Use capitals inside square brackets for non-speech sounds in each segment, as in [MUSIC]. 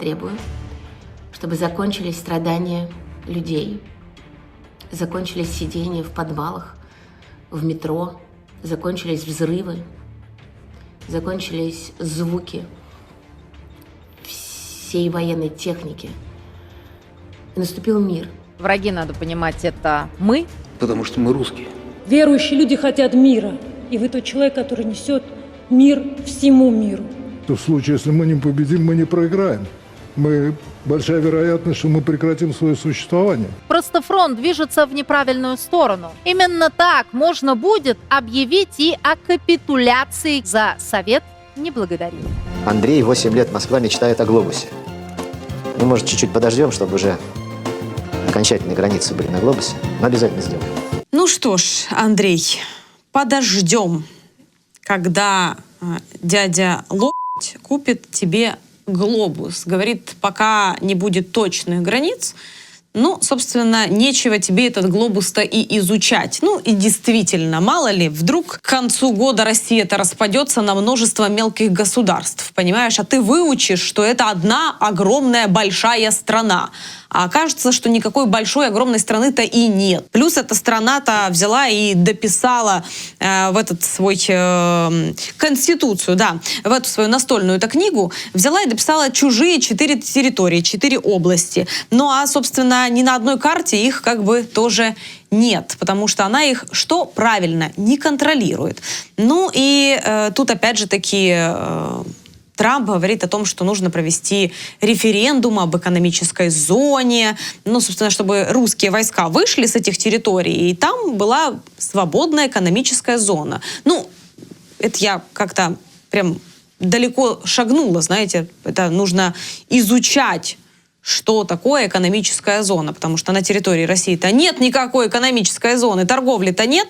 Требую, чтобы закончились страдания людей, закончились сидения в подвалах, в метро, закончились взрывы, закончились звуки всей военной техники. И наступил мир. Враги, надо понимать, это мы. Потому что мы русские. Верующие люди хотят мира. И вы тот человек, который несет мир всему миру. то в случае, если мы не победим, мы не проиграем. Мы большая вероятность, что мы прекратим свое существование. Просто фронт движется в неправильную сторону. Именно так можно будет объявить и о капитуляции за совет не благодарим. Андрей 8 лет Москва мечтает о глобусе. Ну, может, чуть-чуть подождем, чтобы уже окончательные границы были на глобусе. Но обязательно сделаем. Ну что ж, Андрей, подождем, когда э, дядя Лобать купит тебе глобус. Говорит, пока не будет точных границ, ну, собственно, нечего тебе этот глобус-то и изучать. Ну, и действительно, мало ли, вдруг к концу года Россия это распадется на множество мелких государств, понимаешь? А ты выучишь, что это одна огромная большая страна. А окажется, что никакой большой огромной страны-то и нет. Плюс эта страна-то взяла и дописала э, в этот свой э, конституцию, да, в эту свою настольную-то книгу, взяла и дописала чужие четыре территории, четыре области. Ну а, собственно, ни на одной карте их как бы тоже нет, потому что она их что правильно не контролирует. Ну и э, тут опять же таки э, Трамп говорит о том, что нужно провести референдум об экономической зоне, ну, собственно, чтобы русские войска вышли с этих территорий, и там была свободная экономическая зона. Ну, это я как-то прям далеко шагнула, знаете, это нужно изучать что такое экономическая зона, потому что на территории России-то нет никакой экономической зоны, торговли-то нет,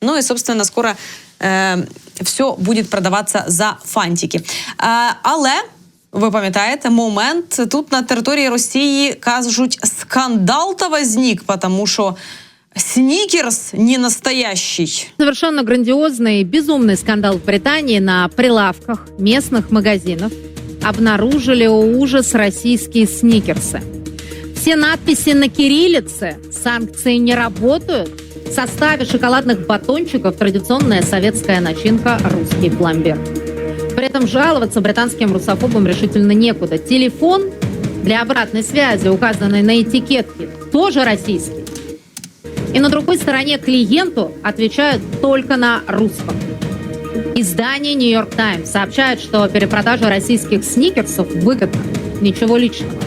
ну и, собственно, скоро е, все буде продаватися за фантики. Е, але ви пам'ятаєте, момент тут на території Росії кажуть, скандал то возник, тому що снікерс не настоящий. Совершенно грандиозный, безумный скандал в Британии на прилавках местных магазинов обнаружили о ужас российские сникерсы. Все надписи на кириллице, санкции не работают. в составе шоколадных батончиков традиционная советская начинка «Русский пломбир». При этом жаловаться британским русофобам решительно некуда. Телефон для обратной связи, указанный на этикетке, тоже российский. И на другой стороне клиенту отвечают только на русском. Издание «Нью-Йорк Таймс» сообщает, что перепродажа российских сникерсов выгодна. Ничего личного.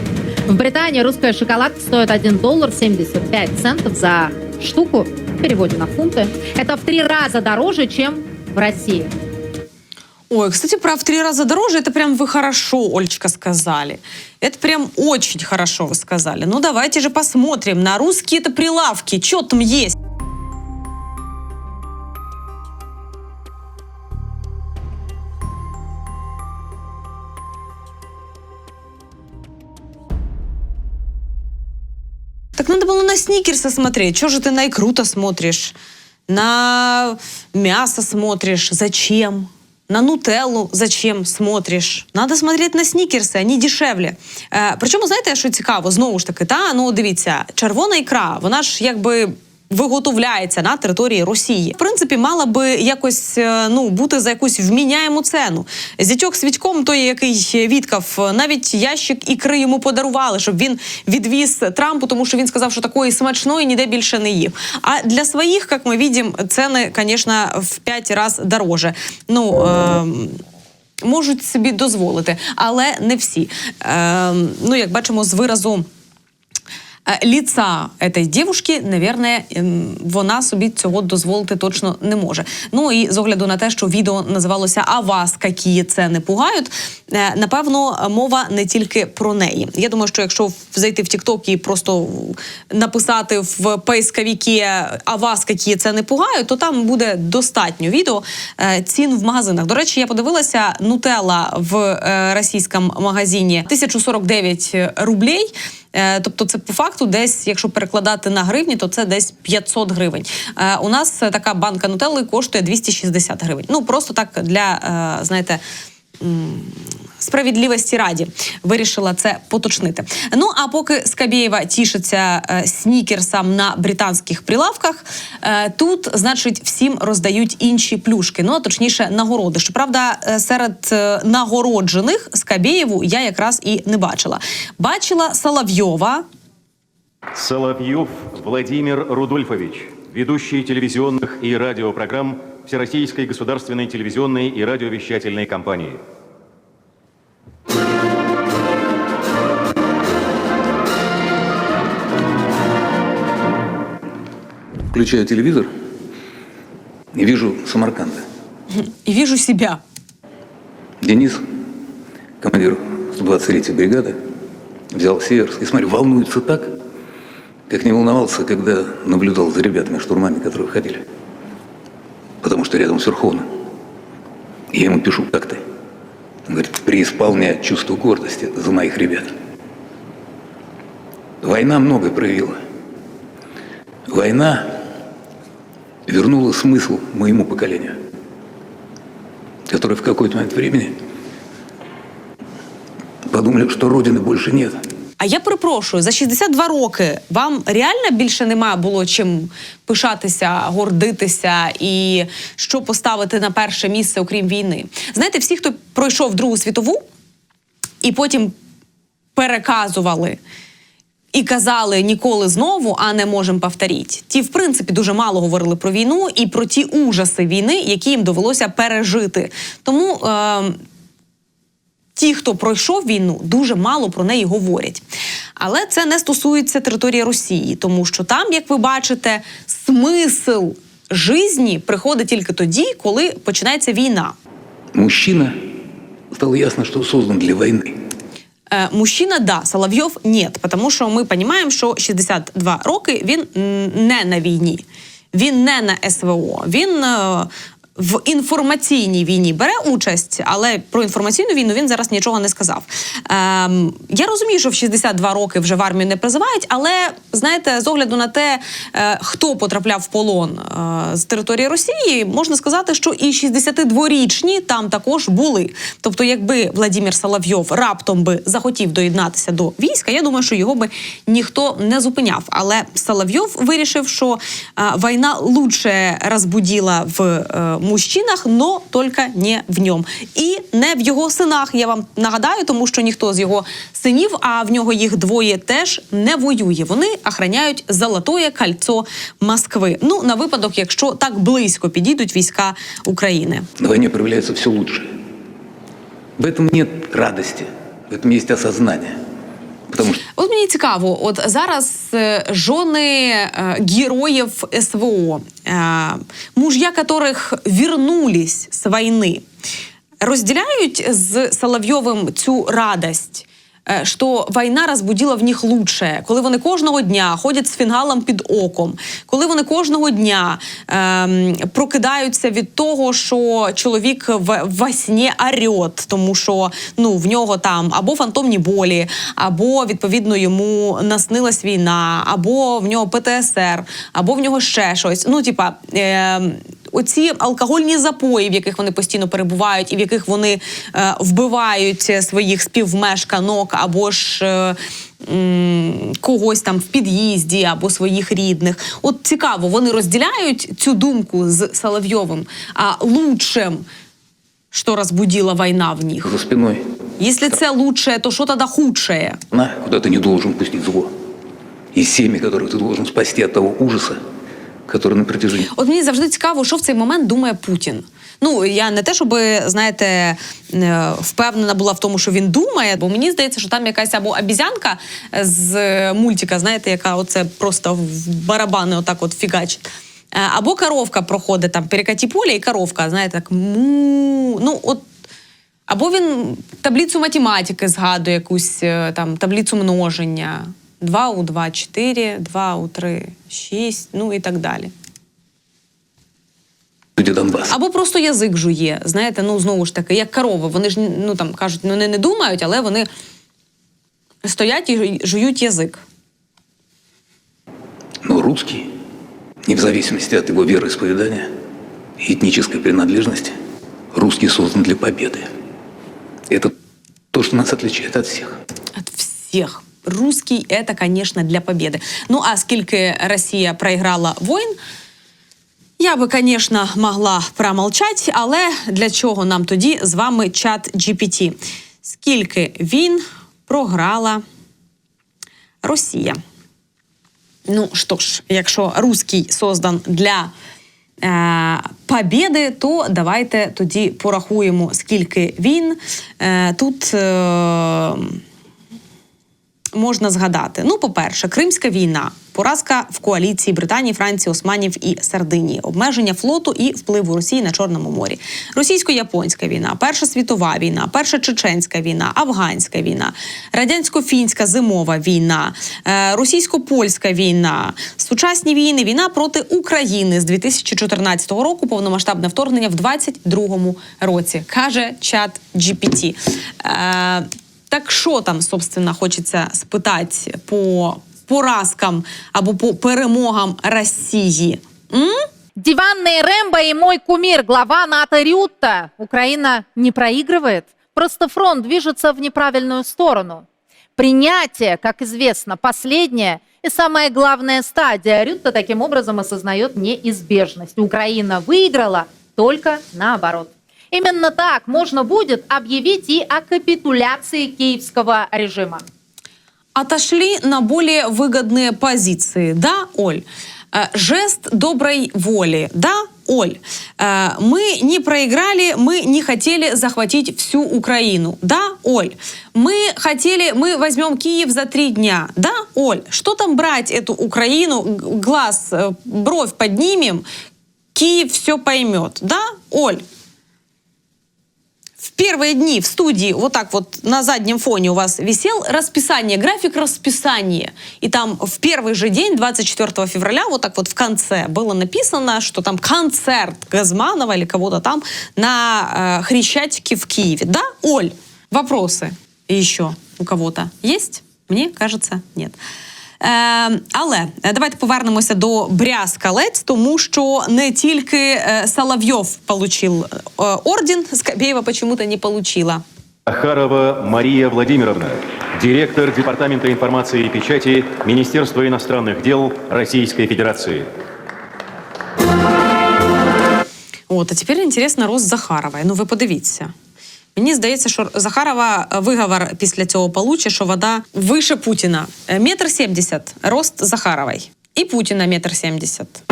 В Британии русская шоколадка стоит 1 доллар 75 центов за штуку. Переводе на фунты. Это в три раза дороже, чем в России. Ой, кстати, про в три раза дороже, это прям вы хорошо, Олечка, сказали. Это прям очень хорошо вы сказали. Ну, давайте же посмотрим на русские-то прилавки, что там есть. надо было на сникерсы смотреть. Чего же ты на икру-то смотришь? На мясо смотришь? Зачем? На нутеллу зачем смотриш? Надо смотреть на снікерси, вони дешевле. Е, причому, знаєте, що цікаво, знову ж таки, та ну дивіться, червона ікра, вона ж якби. Виготовляється на території Росії. В принципі, мала би якось е, ну бути за якусь вміняєму цену. Зятьок свідьком, той, який відкав, навіть ящик ікри йому подарували, щоб він відвіз Трампу, тому що він сказав, що такої смачної ніде більше не їв. А для своїх, як ми бачимо, ціни, звісно, в 5 разів дороже. Ну е можуть собі дозволити, але не всі. Е ну, як бачимо, з виразу. Е, Ліца цієї дівушки, наверное, вона собі цього дозволити точно не може. Ну і з огляду на те, що відео називалося А вас які ціни пугають. е, Напевно, мова не тільки про неї. Я думаю, що якщо зайти в TikTok і просто написати в поисковике А вас які ціни пугають, то там буде достатньо відео е, цін в магазинах. До речі, я подивилася нутелла в російському магазині 1049 рублей. Е, Тобто, це по факту десь, якщо перекладати на гривні, то це десь 500 гривень. Е, У нас така банка нутелли коштує 260 гривень. Ну просто так для е, знаєте. Справедливості раді вирішила це поточнити. Ну а поки Скабєєва тішиться е, снікерсам на британських прилавках, е, тут, значить, всім роздають інші плюшки. Ну а точніше, нагороди. Щоправда, е, серед е, нагороджених Скабєєву я якраз і не бачила. Бачила Соловйова. Соловьев Владимир Рудольфович, ведущий телевизионных и радиопрограмм Всероссийской государственной телевизионной и радиовещательной компании. Включаю телевизор и вижу Самарканда. І віжу себя. Денис, командир 123-й бригады, взял Северск и, смотрю, волнуется так, как не волновался, когда наблюдал за ребятами, штурмами, которые ходили. Потому что рядом с Верховным. И я ему пишу, как ты? Он говорит, преисполняет чувство гордости за моих ребят. Война многое проявила. Война вернула смысл моему поколению, которое в какой-то момент времени подумали, что Родины больше нет. А я перепрошую, за 62 роки вам реально більше немає було чим пишатися, гордитися і що поставити на перше місце, окрім війни. Знаєте, всі, хто пройшов Другу світову і потім переказували. І казали ніколи знову, а не можемо повторити. Ті, в принципі, дуже мало говорили про війну і про ті ужаси війни, які їм довелося пережити. Тому е, ті, хто пройшов війну, дуже мало про неї говорять. Але це не стосується території Росії, тому що там, як ви бачите, смисл житті приходить тільки тоді, коли починається війна. Мужчина, стало ясно, что создан для войны. Е, мужчина, да, Соловйов нет, тому що ми розуміємо, що 62 роки він не на війні, він не на СВО, він е, в інформаційній війні бере участь, але про інформаційну війну він зараз нічого не сказав. Ем, я розумію, що в 62 роки вже в армію не призивають, але знаєте, з огляду на те, е, хто потрапляв в полон е, з території Росії, можна сказати, що і 62-річні там також були. Тобто, якби Владимир Соловйов раптом би захотів доєднатися до війська, я думаю, що його би ніхто не зупиняв. Але Соловйов вирішив, що е, війна лучше розбудила в е, мужчинах, но тільки не в ньому. І не в його синах. Я вам нагадаю, тому що ніхто з його синів, а в нього їх двоє теж не воює. Вони охороняють Золотое кольцо Москви. Ну на випадок, якщо так близько підійдуть війська України. На войне проявляется все лучшее. В этом нет радости, в этом есть осознание. Потому що... От мені цікаво, от зараз е, жони е, героїв СВО, е, мужья которых вернулись з війни, розділяють з Соловйовим цю радость. Е, Що війна розбудила в них лучше, коли вони кожного дня ходять з фінгалом під оком, коли вони кожного дня ем, прокидаються від того, що чоловік в, во сні орет, тому що ну в нього там або фантомні болі, або відповідно йому наснилась війна, або в нього ПТСР, або в нього ще щось. Ну, типа. Ем, Оці алкогольні запої, в яких вони постійно перебувають, і в яких вони е, вбивають е, своїх співмешканок або ж е, м, когось там в під'їзді, або своїх рідних. От цікаво, вони розділяють цю думку з Соловйовим. А лучшим, що розбудила війна в них. за спиной Якщо це лучше, то що тоді худше? она, куда ты не должен пустить зло. И семьи, которых ты должен спасти от того ужаса, который на протяжении От мені завжди цікаво, що в цей момент думає Путін. Ну я не те, щоб знаєте, е, впевнена була в тому, що він думає, бо мені здається, що там якась або обізянка з е, мультика, знаєте, яка оце просто в барабани отак от фігачить. Е, Або коровка проходить там перекаті поля, і коровка, знаєте, так му. Ну, от або він таблицю математики згадує, якусь там таблицю множення. 2 у 2 – 4, 2 у 3 – 6, ну і так далі. люди Донбасса. Або просто язик жує. Знаєте, ну знову ж таки, як корова. Вони ж ну там кажуть, ну вони не думають, але вони стоять і жують язик. Но русский, не в зависимости от его вероисповедания и этнической принадлежности, русский создан для победы. Это То, что нас отличает от всех. От всіх. Русський це, конечно, для победи. Ну а скільки Росія проіграла воїн, я би, звісно, могла промовчати, але для чого нам тоді з вами чат GPT? Скільки він програла Росія? Ну що ж, якщо русський создан для е, побєди, то давайте тоді порахуємо, скільки він. Е, тут е, можна згадати. Ну, по-перше, Кримська війна, поразка в коаліції Британії, Франції, Османів і Сардинії, обмеження флоту і впливу Росії на Чорному морі, російсько-японська війна, Перша світова війна, Перша чеченська війна, Афганська війна, радянсько-фінська зимова війна, е, російсько-польська війна, сучасні війни, війна проти України з 2014 року, повномасштабне вторгнення в 2022 році, каже чат GPT. Так що там, собственно, хочеться спитати по поразкам або по перемогам Росії? М? Диванный Рэмбо и мой кумир, глава НАТО Рютта. Украина не проигрывает. Просто фронт движется в неправильную сторону. Принятие, как известно, последняя и самая главная стадия. Рютта таким образом осознает неизбежность. Украина выиграла только наоборот. Именно так можно будет объявить и о капитуляции киевского режима. Отошли на более выгодные позиции, да, Оль? Э, Жест доброй воли, да, Оль? Э, Мы не проиграли, мы не хотели захватить всю Украину, да, Оль? Мы хотели, мы возьмем Киев за три дня, да, Оль? Что там брать эту Украину, глаз, э, бровь поднимем, Киев все поймет, да, Оль? Первые дни в студии вот так вот на заднем фоне у вас висел расписание, график расписания. И там в первый же день, 24 февраля, вот так вот в конце было написано, что там концерт Газманова или кого-то там на э, Хрещатике в Киеве. Да, Оль? Вопросы еще у кого-то есть? Мне кажется, нет. Е, але е, давайте повернемося до брязкалець, тому що не тільки е, Соловйов е, орден, Скобеєва почему-то не получила. Захарова Мария Владимировна, директор Департамента информации и печати Министерства иностранных дел Российской Федерации. От, а тепер інтересно рост Захарової. Ну ви подивіться. Мені здається, що Захарова е, виговор після цього получить, що вода вище Путіна. Е, Метр сімдесят рост Захарової. І Путіна метр сімдесят.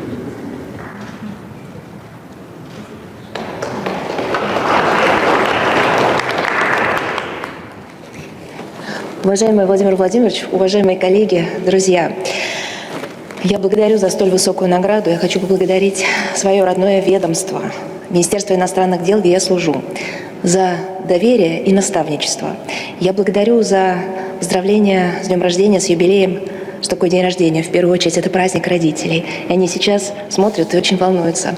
[LAUGHS] Уважаемый Владимир Владимирович, уважаемые коллеги, друзья, я благодарю за столь высокую награду. Я хочу поблагодарить свое родное ведомство, Министерство иностранных дел, где я служу, за доверие и наставничество. Я благодарю за поздравления с днем рождения, с юбилеем. Что такое день рождения? В первую очередь, это праздник родителей. И они сейчас смотрят и очень волнуются.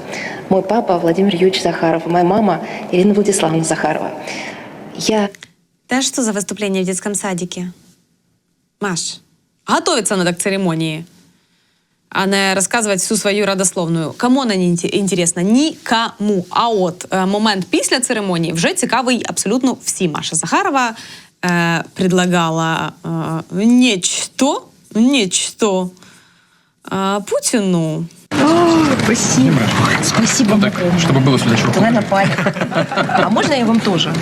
Мой папа Владимир Юрьевич Захаров, моя мама Ирина Владиславовна Захарова. Я Те что за выступление в детском садике? Маш, готовиться надо к церемонии, а не розказувати всю свою родословную. Кому вона не інте- інтересна? Нікому. А от е, момент після церемонії вже цікавий абсолютно всім. Маша Захарова е, предлагала е, нечто, нечто е, Путіну. Спасибо. Спасибо Ну так, чтобы было сюда еще Давай на палец. А можно я вам тоже?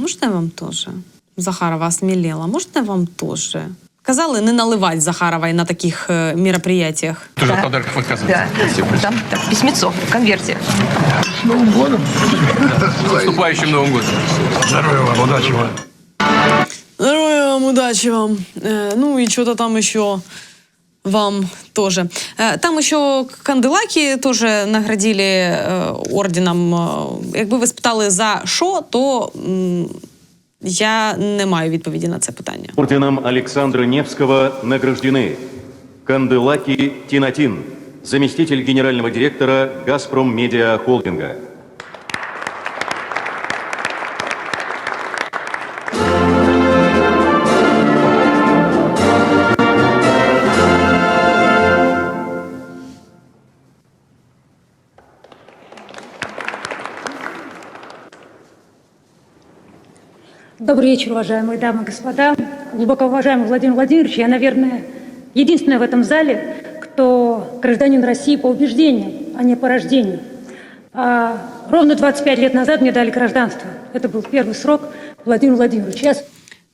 Можна я вам теж? Захарова осмілела. Можна я вам теж? Казали не наливати Захаровой на таких мероприятиях. Тоже от подарков отказываться. Спасибо. Там так, письмецо в конверте. С наступающим Новым годом. Здоровья вам, удачи вам. Здоровья вам, удачи вам. Э, ну и что-то там еще вам тоже. Э, Там еще Канделаки тоже наградили э, орденом. Э, Якби ви спитали за що, то м, я не маю відповіді на це питання. Орденом Александра Невского награждены Канделаки Тинатин, заместитель генерального директора «Газпром Медиа Холдинга». Добрый вечер, уважаемые дамы и господа. Глубоко уважаемый Владимир Владимирович, я, наверное, единственная в этом зале, кто гражданин России по убеждениям, а не по рождению. А ровно 25 лет назад мне дали гражданство. Это был первый срок Владимира Владимировича. Я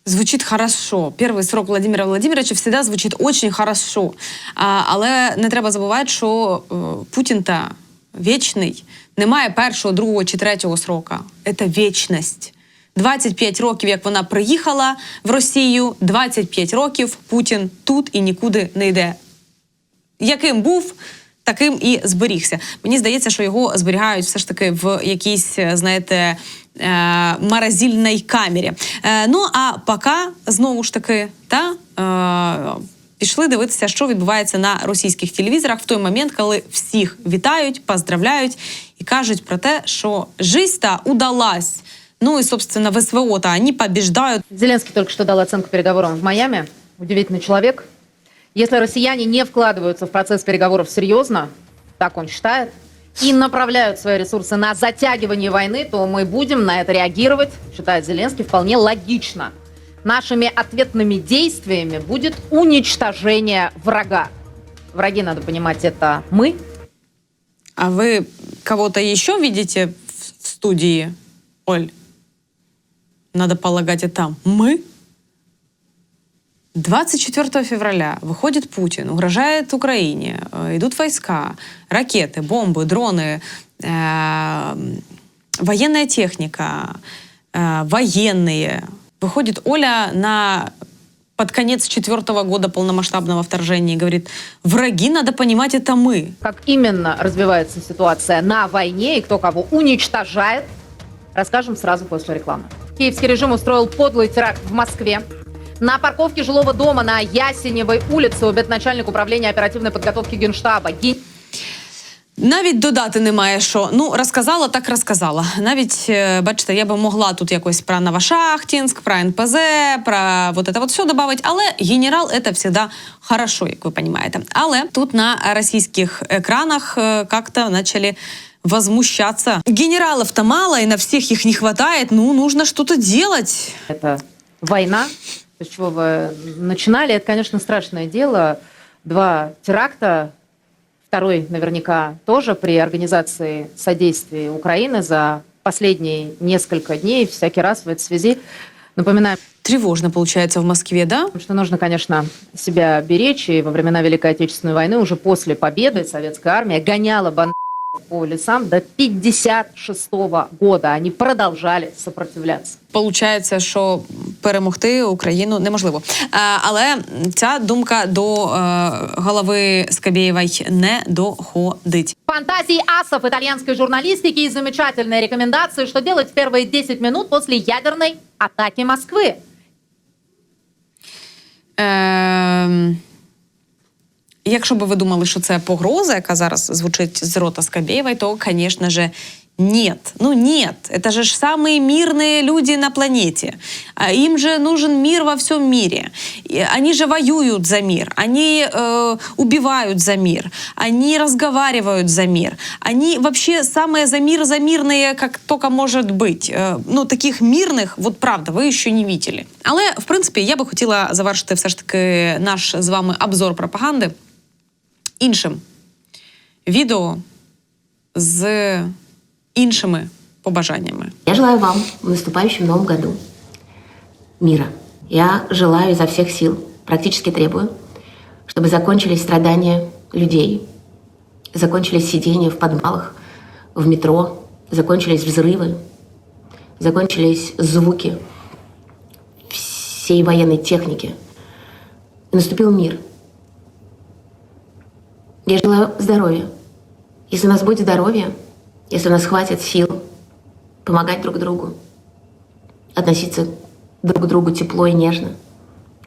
Звучить хорошо. Перший срок Владимира Владимировича завжди звучить очень хорошо. А, але не треба забувати, що е, Путін та вічний немає першого, другого чи третього срока. Це вічність. 25 років, як вона приїхала в Росію, 25 років Путін тут і нікуди не йде. Яким був, таким і зберігся. Мені здається, що його зберігають все ж таки в якійсь, знаєте, е, морозильній камері. Е, ну а поки знову ж таки та. Е, Пішли дивитися, що відбувається на російських телевізорах в той момент, коли всіх вітають, поздравляють і кажуть про те, що жизнь та удалась. Ну і собственно в СВО та вони побіждають. Зеленский только что дал оценку переговорам в Майами. Удивительный человек. Если россияне не вкладываются в процесс переговоров серьезно, так он считает, и направляют свои ресурсы на затягивание войны, то мы будем на это реагировать, считает Зеленский, вполне логично. Нашими ответными действиями будет уничтожение врага. Враги, надо понимать, это мы, А вы кого-то еще видите в студии, Оль? Надо полагать, это мы? 24 февраля выходит Путин, угрожает Украине, э, идут войска, ракеты, бомбы, дроны, э, военная техника, э, военные. Выходит Оля на под конец четвертого года полномасштабного вторжения и говорит, враги, надо понимать, это мы. как именно развивается ситуация на войне и кто кого уничтожает, расскажем сразу после рекламы. Киевский режим устроил подлый теракт в Москве. На парковке жилого дома на Ясеневой улице убит начальник управления оперативной подготовки Генштаба. Ген- Навіть додати немає що. Ну, розказала, так розказала. Навіть, е, бачите, я би могла тут якось про Новошахтінськ, про НПЗ, про вот это вот все додати, але генерал це завжди хорошо, як ви розумієте. Але тут на російських екранах е, как-то почали возмущаться. Генералов-то мало, и на всех их не хватает. Ну, нужно что-то делать. Это война. С чего вы начинали, это, конечно, страшное дело. Два теракта, второй наверняка тоже при организации содействия Украины за последние несколько дней. Всякий раз в этой связи напоминаем, Тревожно получается в Москве, да? что нужно, конечно, себя беречь. И во времена Великой Отечественной войны, уже после победы, советская армия гоняла бандитов по лесам до 56 года. Они продолжали сопротивляться. Получається, що перемогти Україну неможливо. Е, Але ця думка до е, голови Скабєєвої не доходить. Фантазии асов итальянской журналистики и замечательные рекомендации, что делать в первые 10 минут после ядерной атаки Москвы. Е, якщо би ви думали, що це погроза, яка зараз звучить з рота Скабєєвої, то, звісно же, нет. Ну нет, это же ж самые мирные люди на планете. А Им же нужен мир во всем мире. И Они же воюют за мир, они э, убивают за мир, они разговаривают за мир. Они вообще самые за мир замирные, как только может быть. Е, ну, таких мирних, от правда, ви ще не видели. Але, в принципі, я би хотіла завершити все ж таки наш з вами обзор пропаганди іншим відео з іншими побажаннями. Я желаю вам в наступающем новом году мира. Я желаю изо всех сил, практически требую, чтобы закончились страдания людей, закончились сидения в подвалах, в метро, закончились взрывы, закончились звуки всей военной техники. И наступил мир. я желаю здоровья. Если у нас будет здоровье, если у нас хватит сил помогать друг другу, относиться друг к другу тепло и нежно,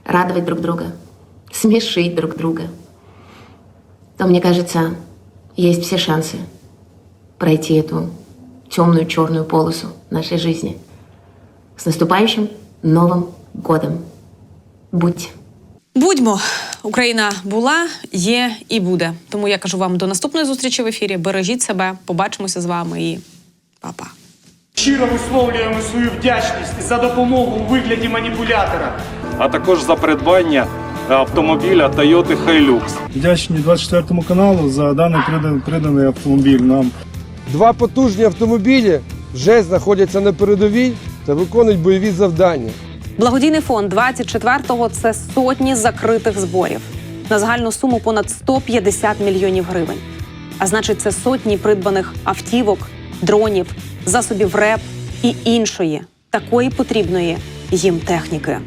радовать друг друга, смешить друг друга, то, мне кажется, есть все шансы пройти эту темную черную полосу нашей жизни. С наступающим Новым годом! Будьте! Будьмо, Україна була, є і буде. Тому я кажу вам до наступної зустрічі в ефірі. Бережіть себе, побачимося з вами і па-па. Щиро висловлюємо свою вдячність за допомогу у вигляді маніпулятора. а також за придбання автомобіля Toyota Hilux. Вдячні 24 каналу за даний приданий, приданий автомобіль нам. Два потужні автомобілі вже знаходяться на передовій та виконують бойові завдання. Благодійний фонд 24-го – це сотні закритих зборів на загальну суму понад 150 мільйонів гривень. А значить, це сотні придбаних автівок, дронів, засобів РЕП і іншої такої потрібної їм техніки.